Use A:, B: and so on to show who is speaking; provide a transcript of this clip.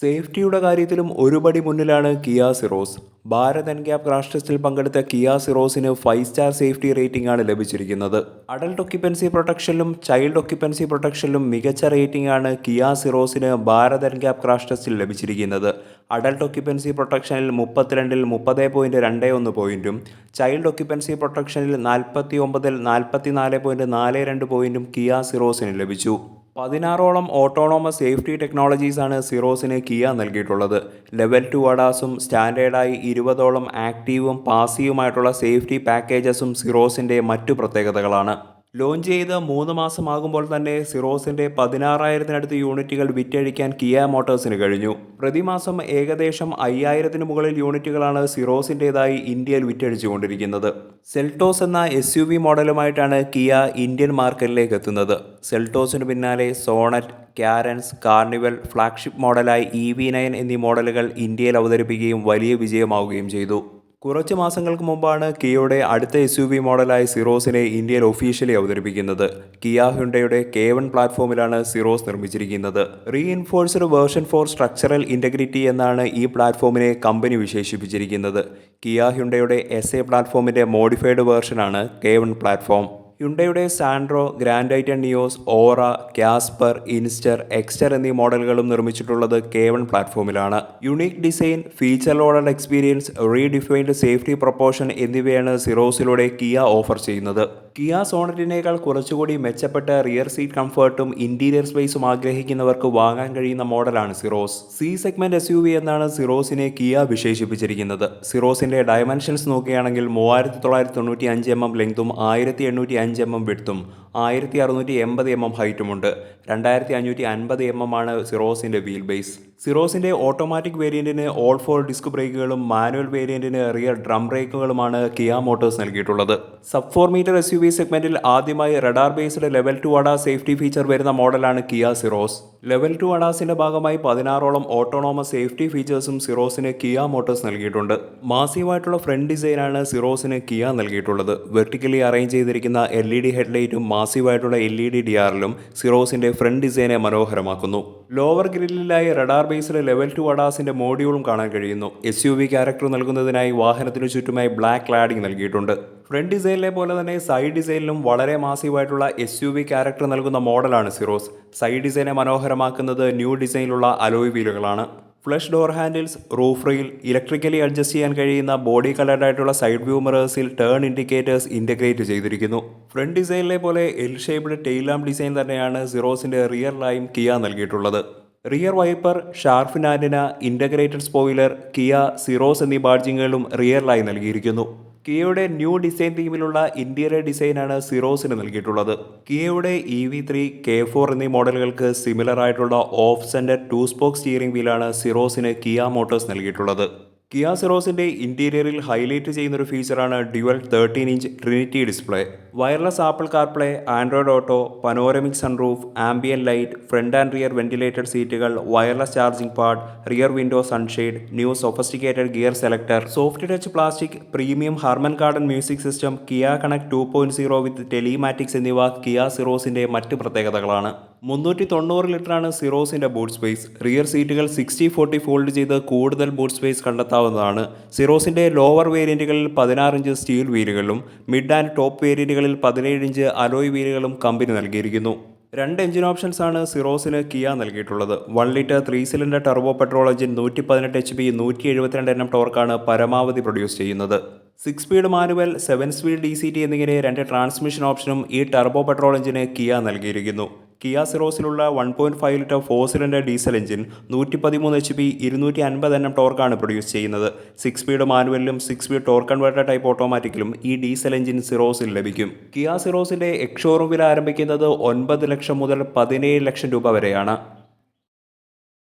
A: സേഫ്റ്റിയുടെ കാര്യത്തിലും ഒരുപടി മുന്നിലാണ് Kia Syros. Bharat NCAP crash ടെസ്റ്റിൽ പങ്കെടുത്ത കിയ സിറോസിന് ഫൈവ് സ്റ്റാർ സേഫ്റ്റി റേറ്റിംഗ് ആണ് ലഭിച്ചിരിക്കുന്നത്. അഡൽട്ട് ഒക്യുപ്പൻസി പ്രൊട്ടക്ഷനിലും ചൈൽഡ് ഒക്യുപ്പൻസി പ്രൊട്ടക്ഷനിലും മികച്ച റേറ്റിംഗ് ആണ് കിയ സിറോസിന് ഭാരത് എൻഗ്യാപ് ക്രാഷ് ടെസ്റ്റിൽ ലഭിച്ചിരിക്കുന്നത്. അഡൽട്ട് ഒക്യുപ്പൻസി പ്രൊട്ടക്ഷനിൽ മുപ്പത്തിരണ്ടിൽ മുപ്പത് പോയിന്റ് രണ്ട് ഒന്ന് പോയിന്റും ചൈൽഡ് ഒക്യുപ്പൻസി പ്രൊട്ടക്ഷനിൽ നാൽപ്പത്തി ഒമ്പതിൽ നാൽപ്പത്തി നാല് പോയിന്റ് നാല് രണ്ട് പോയിന്റും കിയ സിറോസിന് ലഭിച്ചു. പതിനാറോളം ഓട്ടോണോമസ് സേഫ്റ്റി ടെക്നോളജീസാണ് സിറോസിന് കിയ നൽകിയിട്ടുള്ളത്. ലെവൽ ടു അഡാസും സ്റ്റാൻഡേർഡായി ഇരുപതോളം ആക്റ്റീവും പാസീവുമായിട്ടുള്ള സേഫ്റ്റി പാക്കേജസും സിറോസിന്റെ മറ്റു പ്രത്യേകതകളാണ്. ലോഞ്ച് ചെയ്ത് മൂന്ന് മാസമാകുമ്പോൾ തന്നെ സിറോസിന്റെ പതിനാറായിരത്തിനടുത്ത് യൂണിറ്റുകൾ വിറ്റഴിക്കാൻ കിയ മോട്ടോഴ്സിന് കഴിഞ്ഞു. പ്രതിമാസം ഏകദേശം അയ്യായിരത്തിന് മുകളിൽ യൂണിറ്റുകളാണ് സിറോസിന്റേതായി ഇന്ത്യയിൽ വിറ്റഴിച്ചുകൊണ്ടിരിക്കുന്നത്. സെൽട്ടോസ് എന്ന എസ് യു വി മോഡലുമായിട്ടാണ് കിയ ഇന്ത്യൻ മാർക്കറ്റിലേക്ക് എത്തുന്നത്. സെൽട്ടോസിന് പിന്നാലെ സോണറ്റ് ക്യാരൻസ് കാർണിവൽ ഫ്ലാഗ്ഷിപ്പ് മോഡലായി ഇ വി നയൻ എന്നീ മോഡലുകൾ ഇന്ത്യയിൽ അവതരിപ്പിക്കുകയും വലിയ വിജയമാവുകയും ചെയ്തു. കുറച്ച് മാസങ്ങൾക്ക് മുമ്പാണ് കിയയുടെ അടുത്ത എസ് യു വി മോഡലായ സിറോസിനെ ഇന്ത്യയിൽ ഒഫീഷ്യലി അവതരിപ്പിക്കുന്നത്. കിയ ഹുണ്ടയുടെ കെ വൺ പ്ലാറ്റ്ഫോമിലാണ് സിറോസ് നിർമ്മിച്ചിരിക്കുന്നത്. Reinforced version for structural integrity എന്നാണ് ഈ പ്ലാറ്റ്ഫോമിനെ കമ്പനി വിശേഷിപ്പിച്ചിരിക്കുന്നത്. കിയ ഹുണ്ടയുടെ എസ് എ പ്ലാറ്റ്ഫോമിന്റെ മോഡിഫൈഡ് വേർഷനാണ് കെ വൺ പ്ലാറ്റ്ഫോം. ഹ്യുണ്ടയുടെ Santro ഗ്രാൻഡൈറ്റ് Nios Aura Casper Inster Exter എന്നീ മോഡലുകളും നിർമ്മിച്ചിട്ടുള്ളത് K one പ്ലാറ്റ്ഫോമിലാണ് unique design feature loaded experience redefined safety proportion എന്നിവയാണ് സിറോസിലൂടെ കിയ ഓഫർ ചെയ്യുന്നത്. കിയ സോണറ്റിനേക്കാൾ കുറച്ചുകൂടി മെച്ചപ്പെട്ട റിയർ സീറ്റ് കംഫർട്ടും ഇന്റീരിയർ സ്പേസും ആഗ്രഹിക്കുന്നവർക്ക് വാങ്ങാൻ കഴിയുന്ന മോഡലാണ് Syros. C segment S U V എന്നാണ് സിറോസിനെ കിയ വിശേഷിപ്പിച്ചിരിക്കുന്നത്. സിറോസിന്റെ ഡയമെൻഷൻസ് നോക്കുകയാണെങ്കിൽ മൂവായിരത്തി തൊള്ളായിരത്തി തൊണ്ണൂറ്റി അഞ്ച് എം എം ലെങ്തും ആയിരത്തി എണ്ണൂറ്റി അഞ്ച് എം എം വിടുത്തും ആയിരത്തി അറുന്നൂറ്റി എൺപത് എം എം ഹൈറ്റുമുണ്ട്. രണ്ടായിരത്തി അഞ്ഞൂറ്റി അൻപത് എം എം ആണ് സിറോസിന്റെ വീൽ ബേസ്. സിറോസിന്റെ ഓട്ടോമാറ്റിക് വേരിയന്റിന് ഓൾ ഫോർ ഡിസ്ക് ബ്രേക്കുകളും മാനുവൽ വേരിയന്റിന് റിയർ ഡ്രം ബ്രേക്കുകളുമാണ് കിയ മോട്ടോഴ്സ് നൽകിയിട്ടുള്ളത്. Sub four metre S U V സെഗ്മെന്റിൽ ആദ്യമായി radar based level two ADAS safety feature വരുന്ന മോഡലാണ് കിയ സിറോസ്. ലെവൽ ടു അഡാസിന്റെ ഭാഗമായി പതിനാറോളം ഓട്ടോണോമസ് സേഫ്റ്റി ഫീച്ചേഴ്സും സിറോസിന് കിയ മോട്ടോഴ്സ് നൽകിയിട്ടുണ്ട്. മാസീവായിട്ടുള്ള ഫ്രണ്ട് ഡിസൈനാണ് സിറോസിന് കിയ നൽകിയിട്ടുള്ളത്. വെർട്ടിക്കലി അറേഞ്ച് ചെയ്തിരിക്കുന്ന എൽ ഇ ഡി ഹെഡ്ലൈറ്റും മാസീവായിട്ടുള്ള എൽ ഇ ഡി ഡി ആറിലും സിറോസിന്റെ ഫ്രണ്ട് ഡിസൈനെ മനോഹരമാക്കുന്നു. ലോവർ ഗ്രില്ലിലായി റഡാർ ബേസിലെ ലെവൽ ടു അഡാസിന്റെ മോഡ്യൂളും കാണാൻ കഴിയുന്നു. എസ് യു വി ക്യാരക്ടർ നൽകുന്നതിനായി വാഹനത്തിനു ചുറ്റുമായി ബ്ലാക്ക് ക്ലാഡിംഗ് നൽകിയിട്ടുണ്ട്. ഫ്രണ്ട് ഡിസൈനിലെ പോലെ തന്നെ സൈഡ് ഡിസൈനിലും വളരെ മാസീവായിട്ടുള്ള എസ് യു വി ക്യാരക്ടർ നൽകുന്ന മോഡലാണ് സിറോസ്. സൈഡ് ഡിസൈനെ മനോഹരമാക്കുന്നത് ന്യൂ ഡിസൈനിലുള്ള alloy വീലുകളാണ്. Flush door handles roof rail electrically adjust ചെയ്യാൻ കഴിയുന്ന ബോഡി കളർഡ് ആയിട്ടുള്ള സൈഡ് വ്യൂ മിറേഴ്സിൽ ടേൺ ഇൻഡിക്കേറ്റേഴ്സ് ഇന്റഗ്രേറ്റ് ചെയ്തിരിക്കുന്നു. ഫ്രണ്ട് ഡിസൈനിലെ പോലെ L shaped tail lamp design തന്നെയാണ് സിറോസിന്റെ റിയർ ലൈം കിയ നൽകിയിട്ടുള്ളത്. Rear wiper shark fin antenna integrated spoiler Kia Syros എന്നീ ബാഡ്ജിങ്ങുകളും റിയർ ലൈൻ നൽകിയിരിക്കുന്നു. കിയയുടെ ന്യൂ ഡിസൈൻ തീമിലുള്ള ഇന്റീരിയർ ഡിസൈനാണ് സിറോസിന് നൽകിയിട്ടുള്ളത്. കിയയുടെ E V three K four എന്നീ മോഡലുകൾക്ക് സിമിലർ ആയിട്ടുള്ള off centre two spoke steering വീലാണ് സിറോസിന് കിയ മോട്ടോഴ്സ് നൽകിയിട്ടുള്ളത്. കിയ സിറോസിന്റെ ഇന്റീരിയറിൽ ഹൈലൈറ്റ് ചെയ്യുന്ന ഒരു ഫീച്ചറാണ് dual thirteen inch Trinity display wireless Apple CarPlay Android Auto panoramic sunroof ambient light front and rear ventilated സീറ്റുകൾ wireless charging pad rear window sunshade new sophisticated gear selector soft touch plastic premium Harman Kardon music system Kia Connect two point zero with telematics എന്നിവ Kia സിറോസിന്റെ മറ്റ് പ്രത്യേകതകളാണ്. മുന്നൂറ്റി തൊണ്ണൂറ് ലിറ്ററാണ് സിറോസിന്റെ boot space rear സീറ്റുകൾ സിക്സ്റ്റി ഫോർട്ടി ഫോൾഡ് ചെയ്ത് കൂടുതൽ ബൂട്ട് സ്പേസ് കണ്ടെത്താവുന്നതാണ്. സിറോസിന്റെ ലോവർ വേരിയന്റുകളിൽ പതിനാറ് ഇഞ്ച് സ്റ്റീൽ വീലുകളിലും മിഡ് ആൻഡ് ടോപ്പ് വേരിയന്റുകളിൽ പതിനേഴ് ഇഞ്ച് അലോയ് വീലുകളും കമ്പനി നൽകിയിരിക്കുന്നു. രണ്ട് എഞ്ചിൻ ഓപ്ഷൻസ് ആണ് സിറോസിന് കിയ നൽകിയിട്ടുള്ളത്. One litre three cylinder turbo petrol engine നൂറ്റി പതിനെട്ട് എച്ച് പി നൂറ്റി എഴുപത്തിരണ്ട് എണ്ണം ടോർക്കാണ് പരമാവധി പ്രൊഡ്യൂസ് ചെയ്യുന്നത്. Six speed manual seven speed D C T എന്നിങ്ങനെ രണ്ട് ട്രാൻസ്മിഷൻ ഓപ്ഷനും ഈ ടർബോ പെട്രോൾ എഞ്ചിന് കിയ നൽകിയിരിക്കുന്നു. Kia സിറോസിലുള്ള one point five litre four cylinder diesel engine നൂറ്റി പതിമൂന്ന് എച്ച് പി ഇരുന്നൂറ്റി അൻപത് എണ്ണം ടോർക്കാണ് പ്രൊഡ്യൂസ് ചെയ്യുന്നത്. Six speed മാനുവലിലും six speed torque converter type ഓട്ടോമാറ്റിക്കിലും ഈ ഡീസൽ എഞ്ചിൻ സിറോസിൽ ലഭിക്കും. കിയ സിറോസിന്റെ എക്സ് ഷോറൂം വില ആരംഭിക്കുന്നത് ഒൻപത് ലക്ഷം മുതൽ പതിനേഴ് ലക്ഷം രൂപ വരെയാണ്.